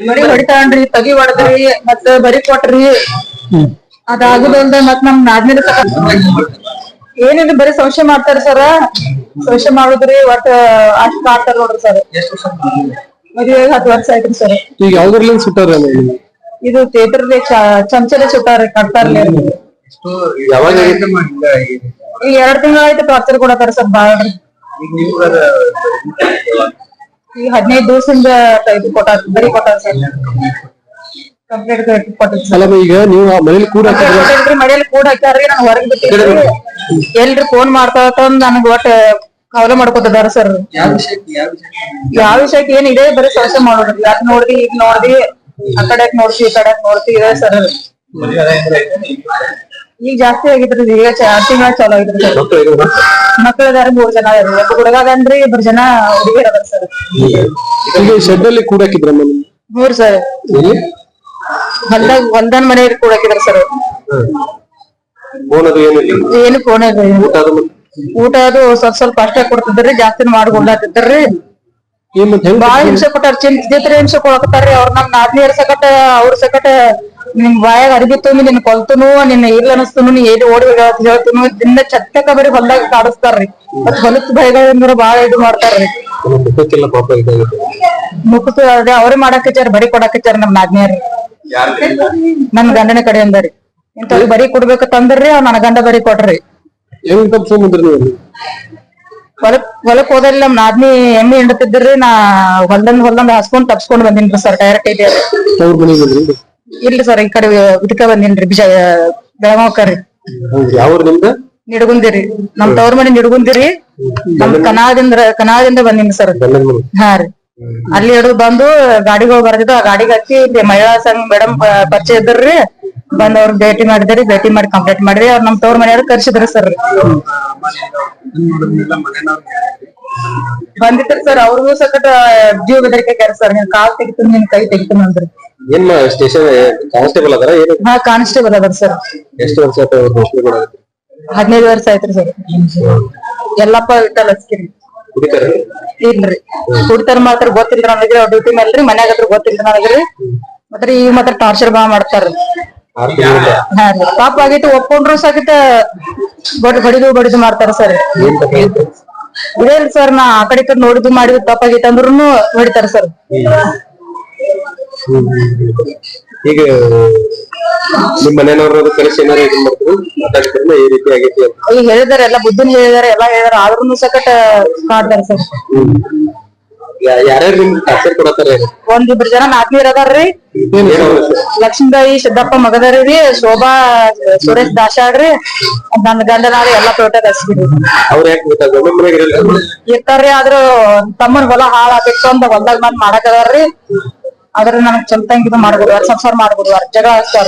ಮಳಿ ಹೊಡಿತಾನ್ರಿ ತಗಿ ಹೊಡದ್ರಿ ಮತ್ತ ಬರಿ ಕೊಟ್ರಿ. ಅದಾಗುದಲ್ದ ಮತ್ ನಮ್ ನಾದ್ನಿರ ಏನಿಲ್ಲ ಬರೀ ಸಂಶಯ ಮಾಡ್ತಾರ ಸರ ಸಂಶಯ ಮಾಡುದ್ರಿ ಒಟ್ಟ ಅಷ್ಟ್ ಮಾಡ್ತಾರ ನೋಡ್ರಿ ಸರ್ ಮದುವೆ ಹತ್ತು ವರ್ಷ ಆಯ್ತ್ರಿ ಸರ್ ಈಗ ಯಾವ್ದ್ರಲ್ಲಿ ಸುಟ್ಟಾರ ಇದು ಥಿಯೇಟರ್ ಚಮಚಲೆ ಸುಟ್ಟಾರ ಕಟ್ತಾರ್ಲಿ. ಯಾವಾಗ ಈಗ ಎರಡ್ ತಿಂಗಳ ಆಯ್ತು ಟಾರ್ಚರ್ ಕೊಡತಾರ ಸರ್ ಬಾಳ್ರಿ ಈಗ ಹದಿನೈದು ದಿವಸದಿಂದ ಇದು ಕೊಟ್ಟಾರ ಬರೀ ಕೊಟ್ಟಾರ ಸರ್ ಕಂಪ್ಲೇಂಟ್ ಈಗ ನೀವು ಆ ಮನೇಲಿ ಕೂಡ ಹಾಕ್ಯಾರ್ರಿ ನಾನ್ ಹೊರಗ್ ಬಿಟ್ಟಿದ್ರಿ ಎಲ್ರಿ ಫೋನ್ ಮಾಡ್ತಾ ತಂದ್ ನನಗ್ ಒಟ್ಟ ಕವಲ ಮಾಡ್ಕೊತಿದಾರ ಸರ್ ಯಾವ ವಿಷಯಕ್ಕೆ ಏನ್ ಇದೆ ಬರೀ ಸಂಶಯ ಮಾಡೋದ್ರಿ ಅದ್ ನೋಡ್ದಿ ಈಗ ನೋಡ್ದಿ ಆ ಕಡೆ ನೋಡ್ತಿ ಈ ಕಡೆ ನೋಡ್ತಿ ಇದೆ ಸರ್ ಈಗ ಜಾಸ್ತಿ ಆಗಿದ್ರಿ ಈಗ ಆರ್ ತಿಂಗಳ ಚಾಲೂ ಆಗಿದ್ರಿ ಸರ್. ಮಕ್ಳು ಮೂರ್ ಜನ ಇದಾರೆ ಒಬ್ಬ ಹುಡುಗ ಅಂದ್ರೆ ಇಬ್ರು ಜನ ಹುಡುಗಿ ಅದಾರ ಸರ್. ಈಗ ಶೆಡ್ ಅಲ್ಲಿ ಕೂಡ ಹಾಕಿದ್ರ ಮನೆ? ಮೂರ್ ಸರ್. ಹೊಲ್ದಾಗ ಒಂದನ್ ಮನೆ ಕೂಡಾಕಿದ್ರ ಸರ್ ಏನು ಫೋನ್ ಊಟ ಅದು ಸ್ವಲ್ಪ ಸ್ವಲ್ಪ ಅಷ್ಟೇ ಕೊಡ್ತಿದ್ರಿ ಜಾಸ್ತಿ ಮಾಡ್ಕೊಂಡ್ರಿ ಬಾಳ ಹಿಂಸೆ ಕೊಟ್ಟಾರ ಚಿಂತಿದ್ರೆ ಹಿಂಸೆ ಕೊಡಕತ್ತಾರ್ರಿ. ಅವ್ರ ನಮ್ ನಾದ್ನಿಯರ್ ಸಕಟ ಅವ್ರ ಸಕಟ ನಿಮ್ ಬಾಯಾಗ ಅರ್ಬಿ ತುಂಬಿ ನಿನ್ ಕೊಲ್ತನು ನಿನ್ನ ಇಲ್ಲ ಅನಸ್ತನು ನೀ ಏನ್ ಓಡಿ ಹೇಳ್ತುನು. ದಿನ ಚತ್ತಕ ಬರೀ ಹೊಲ್ದಾಗ ಕಾಡಿಸ್ತಾರ್ರಿ. ಮತ್ ಹೊಲತ್ ಭಯಗಳಂದ್ರ ಬಾಳ ಇದು ಮಾಡ್ತಾರ್ರಿ. ಮುಖಕ್ಕೆಲ್ಲ ಪಾಪ ಇದಾಗುತ್ತೆ ಮುಖ ಅದೇ ಅವ್ರೇ ಮಾಡಾಕಚ್ಚಾರ ಬರಿ ಕೊಡಾಕಚ್ಚಾರ ನಮ್ ನಾದ್ನಿಯರ್. ನನ್ ಗಂಡನ ಕಡೆ ರೀ ಇಂತ ಬರಿ ಕೊಡ್ಬೇಕಂತಂದ್ರಿ ಅವ್ ನನ್ ಗಂಡ ಬರಿ ಕೊಡ್ರಿ. ನೀವು? ಹೊಲಕ್ ಹೊಲಕ್ ಹೋದಲ್ಲಿ ನಮ್ ನಾದ್ನಿ ಎಮ್ಮಿ ಹಿಂಡತಿದ್ರಿ ನಾ ಹೊಲ್ದಂದ್ ಹೊಲ್ದಂದ್ ಹಾಸ್ಕೊಂಡ್ ತಪ್ಸ್ಕೊಂಡ್ ಬಂದಿನ್ರಿ ಸರ್ ಡೈರೆಕ್ಟ್ ಇದೆ ಇಲ್ರಿ ಸರ್ ಈ ಕಡೆ ಇದಕ್ಕ ಬಂದೇನ್ರಿ ಬಿಜ ಬೆಳಗಾವ್ಕರಿ. ಯಾವ ನಿಮ್ದ? ನಿಡಗುಂದಿರಿ. ನಮ್ ತವ್ರ ಮನೆ ನಿಡಗುಂದಿರಿ. ನಮ್ ಕನಾದಿಂದ ಕನಾದಿಂದ ಬಂದಿನಿ ಸರ್. ಹಾ ರೀ. ಅಲ್ಲಿ ಹಿಡಿದು ಬಂದು ಗಾಡಿಗಳು ಬರ್ದಿದ್ದು ಆ ಗಾಡಿಗೆ ಹಚ್ಚಿ ಇಲ್ಲಿ ಮಹಿಳಾ ಸಂಘ ಮೇಡಮ್ ಪರಿಚಯ ಇದ್ರಿ ಬಂದ್ ಅವ್ರ ಭೇಟಿ ಮಾಡಿದ್ರಿ ಭೇಟಿ ಮಾಡಿ ಕಂಪ್ಲೇಂಟ್ ಮಾಡಿದ್ರಿ. ಅವ್ರ ನಮ್ ತವ್ರ ಮನೆಯವ್ರು ಕರ್ಸಿದ್ರಿ ಸರ್. ಬಂದಿತ್ರಿ ಸರ್ ಅವ್ರಿಗೂ ಸಕಟ ಜೀವ ಬೆದರಿಕೆ ಸರ್ ನೀನ್ ಕಾಲ್ ತೆಗಿತೀನಿ ನಿನ್ ಕೈ ತೆಗಿತೀನಿ ಅಂದ್ರಿ. ಏನ್ ಸ್ಟೇಷನ್ ಕಾನ್ಸ್ಟೇಬಲ್ ಅದರ? ಏನು? ಹಾ ಕಾನ್ಸ್ಟೇಬಲ್ ಅದಾರ ಸರ್ ಎಷ್ಟು ವರ್ಷ ಆಯ್ತು ಅವ್ರು ದೋಷಣೆ ಮಾಡೋದು ಹದಿನೈದು ವರ್ಷ ಆಯ್ತ್ರಿ ಸರ್ ಎಲ್ಲಪ್ಪ ವಿಠಲ್ ಹಚ್ಕಿರಿ ಕುಡಿತಾರ? ಇಲ್ರಿ. ಕುಡ್ತಾರ ಮಾತ್ರ ಗೊತ್ತಿಲ್ರಿ ನನಗ್ರಿ ಅವ್ರ ಡ್ಯೂಟಿ ಮೇಲ್ರಿ ಮನ್ಯಾಗ ಅದ್ರ ಗೊತ್ತಿಲ್ರಿ ನನಗ್ರಿ ಮತ್ರಿ ಈಗ ಮಾತ್ರ ಟಾರ್ಚರ್ ಬಾ ಮಾಡ್ತಾರ ಆರ್ ತಿಂಗಳಿಂದ ಹಾ ರೀ. ಪಾಪ ಆಗೈತಿ ಒಪ್ಕೊಂಡ್ರು ಸಾಕಿತ ಬಡ್ ಬಡಿದು ಬಡಿದು ಮಾಡ್ತಾರ ಸರ್ ಏನ್ ತಪ್ಪಾಯ್ತು ಸರ್ ನಾ ಆ ಕಡೆ ಈ ಕಡೆ ನೋಡಿದ್ದು ಮಾಡಿದ್ದು ತಪ್ಪಾಗೈತೆ ಅಂದ್ರೂ ಹೊಡಿತಾರ ಸರ್ ಈಗ ನಿಮ್ ಮನೆಯವ್ರ ಕರೆಸಿ ಏನಾರ ಇದನ್ ಮಾಡ್ತೀವಿ ಮಾತಾಡ್ತಾರಲ್ಲ ಈ ರೀತಿ ಆಗೈತಿ ಅಂತ. ಈಗ ಹೇಳಿದಾರೆ ಎಲ್ಲ ಬುದ್ಧಿನ ಹೇಳಿದಾರೆ ಎಲ್ಲಾ ಹೇಳಿದಾರೆ. ಆದ್ರೂ ಸಕಟ ಮಾಡ್ತಾರೆ ಸರ್. ಯಾರ್ಯಾರು ನಿಮ್ಗೆ ಟಾರ್ಚರ್ ಕೊಡತ್ತಾರ? ಒಂದಿಬ್ರು ಜನ ನಾಲ್ಕನೇರ್ ಅದಾರ್ರಿ. ಲಕ್ಷ್ಮೀಬಾಯಿ ಸಿದ್ದಪ್ಪ ಮಗದರಿ ಶೋಭಾ ಸುರೇಶ್ ದಾಶಾಡ್ರಿ ನನ್ ಗಂಡನಾರಿ ಎಲ್ಲಾ ತೋಟದ ಹಚ್ಬಿಡ್ರಿ ಅವ್ರ ಯಾಕೆ ಗೊತ್ತಾಗ ಮನೆಗೆ ಇರ್ತಾರ್ರಿ ಆದ್ರ ತಮ್ಮನ್ ಹೊಲ ಹಾಳ ಆಗಿತ್ತು ಅಂತ ಹೊಲ್ದಾಗ ಬಂದ್ ಮಾಡಕದಾರ್ರಿ ಆದ್ರ ನನಗ್ ಚಂತಂಗ್ ಇದು ಮಾಡ್ಬೋದು ಸಂಸಾರ ಮಾಡ್ಬೋದು ಜಗಳ ಹಚ್ತಾರ